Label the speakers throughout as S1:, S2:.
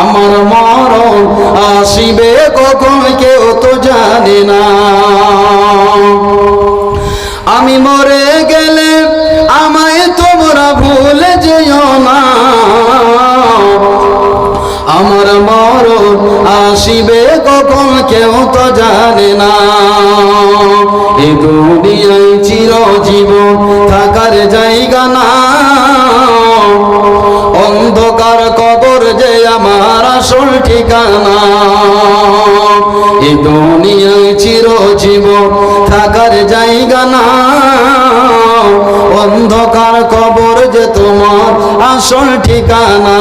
S1: আমার মরণ আসিবে কখন কেউ তো জানে না। আমি মরে গেলে আমায় তোমরা ভুলে যেও না। আমার মরণ আসিবে কখন কেউ তো জানে না। এ দুনিয়ায় চিরজীবন থাকার জায়গা ঠিকানা এ দুনিয়ায় চিরজীবন থাকার জায়গা না। অন্ধকার কবর যে তোমার আসল ঠিকানা,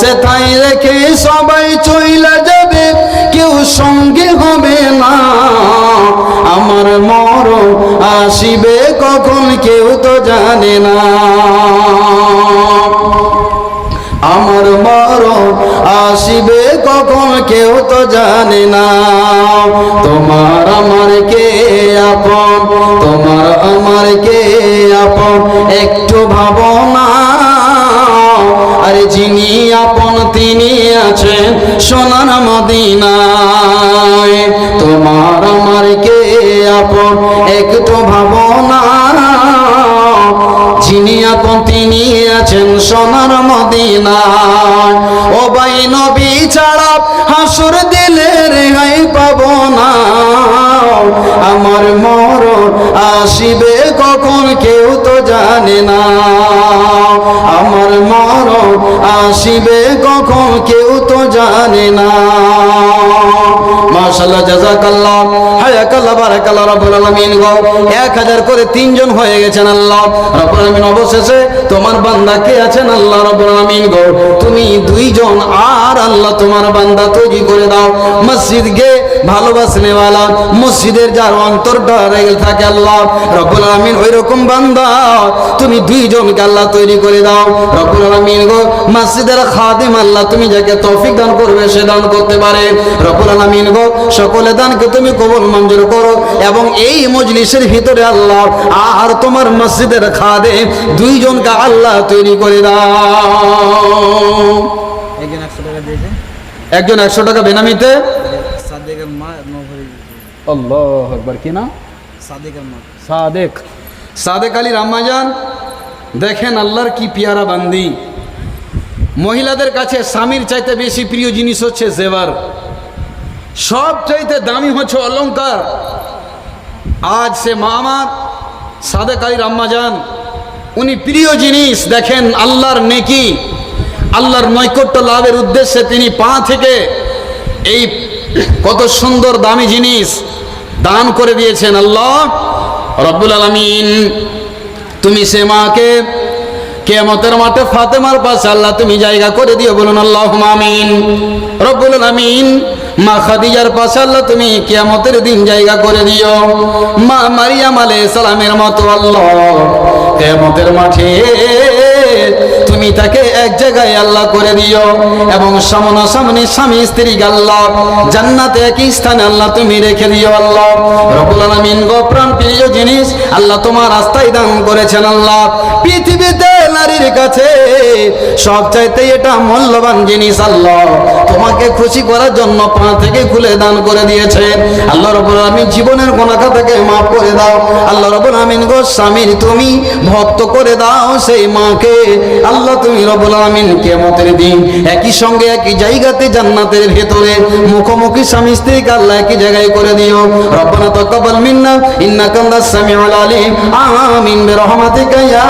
S1: সেথায় রেখে সবাই চইলা যাবে, কেউ সঙ্গে হবে না। আমার মর আসিবে কখন কেউ তো জানে না। আসিবে কখন কেউ তো জানে না। তোমার আমার কে আপন? তোমার আমার কে আপন? একটু ভাবনা আরে যিনি আপন, তিনি আছেন সোনার মদিনায়। তোমার আমার কে আপন? একটু ভাবনা যিনি আপন, তিনি আছেন সোনার মদিনায়। ও বাই নবী ছাড়া হাসুর দিলে রেহাই পাব না। আমার মর আসিবে কখন কেউ তো জানে না। আমার মর আসিবে কখন কেউ তো জানে না। মাশাআল্লাহ, জাযাকাল্লাহ। রব্বুল আলামিন গো। 1000 করে তিনজন হয়ে গেছেন আল্লাহ। রব্বুল আলামিন অবশেষে তোমার বান্দা কে আছেন আল্লাহ রব্বুল আলামিন গো? তুমি দুইজন আর আল্লাহ তোমার বান্দা তৈরি করে দাও। মসজিদকে ভালোবাসনে वाला মসজিদের যার অন্তরটা রেগে থাকে আল্লাহ। রব্বুল আলামিন ওই রকম বান্দা, তুমি দুইজনকে আল্লাহ তৈরি করে দাও। রব্বুল আলামিন গো, মসজিদের খাদিম আল্লাহ তুমি যাকে তৌফিক দান করবে সে দান করতে পারে। রব্বুল আলামিন গো, সকলে দানকে তুমি কবুল মঞ্জুর করো এবং এই মজলিসের ভিতরে আল্লাহ আর তোমার মসজিদের খাদে দুইজনকে আল্লাহ তৈরি করে দাও।
S2: একজন একশো টাকা দিয়েছে।
S1: একজন একশো টাকা বেনামিতে।
S2: সাদেকের মা নভরি।
S1: আল্লাহ একবার কি না সাদেক। সাদেক আলী রাম্মাজান দেখেন আল্লাহর কি পিয়ারা বান্দি। মহিলাদের কাছে স্বামীর চাইতে বেশি প্রিয় জিনিস হচ্ছে জেবার। সব চাইতে দামি হচ্ছে অলঙ্কার আজ সে মা আমার সাদেক আলী রাম্মাজান, উনি প্রিয় জিনিস, দেখেন আল্লাহর নেকি, আল্লাহর নৈকট্য লাভের উদ্দেশ্যে তিনি পা থেকে এই কত সুন্দর দামি জিনিস দান করে দিয়েছেন। আল্লাহ রব্বুল আলমিন, তুমি সে মাকে কেমতের মাঠে ফাতেমার পাশে আল্লাহ তুমি জায়গা করে দিও বলুন আল্লাহ আমিন। রব্বুল আলমিন মা খাদিজার পাশে আল্লাহ তুমি কিয়ামতের দিন জায়গা করে দিও। মা মারিয়াম আলে সালামের মতো আল্লাহ কেমতের মাঠে তুমি তাকে এক জায়গায় আল্লাহ করে দিও এবং সামনাসামনি স্বামী স্ত্রী আল্লাহ, জান্নাতে একই স্থানে আল্লাহ তুমি রেখে দিও আল্লাহ। আলমিন গো প্রাণ জীবনের থেকে মাফ করে দাও। আল্লাহ গো স্বামীর তুমি ভক্ত করে দাও সেই মাকে। আল্লাহ তুমি রবুল আলমিন দিন একই সঙ্গে একই জায়গাতে জান্নাতের ভেতরে মুখোমুখি স্বামী স্ত্রীকে আল্লাহ একই জায়গায় করে দিও। রব্বানা তাকাব্বাল মিন্না ইন্নাকা আনতাস সামিউল আলিম। আমিন বিরহমাতিকা ইয়া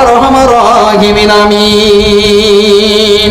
S1: আরহামার রাহিমিন আমিন।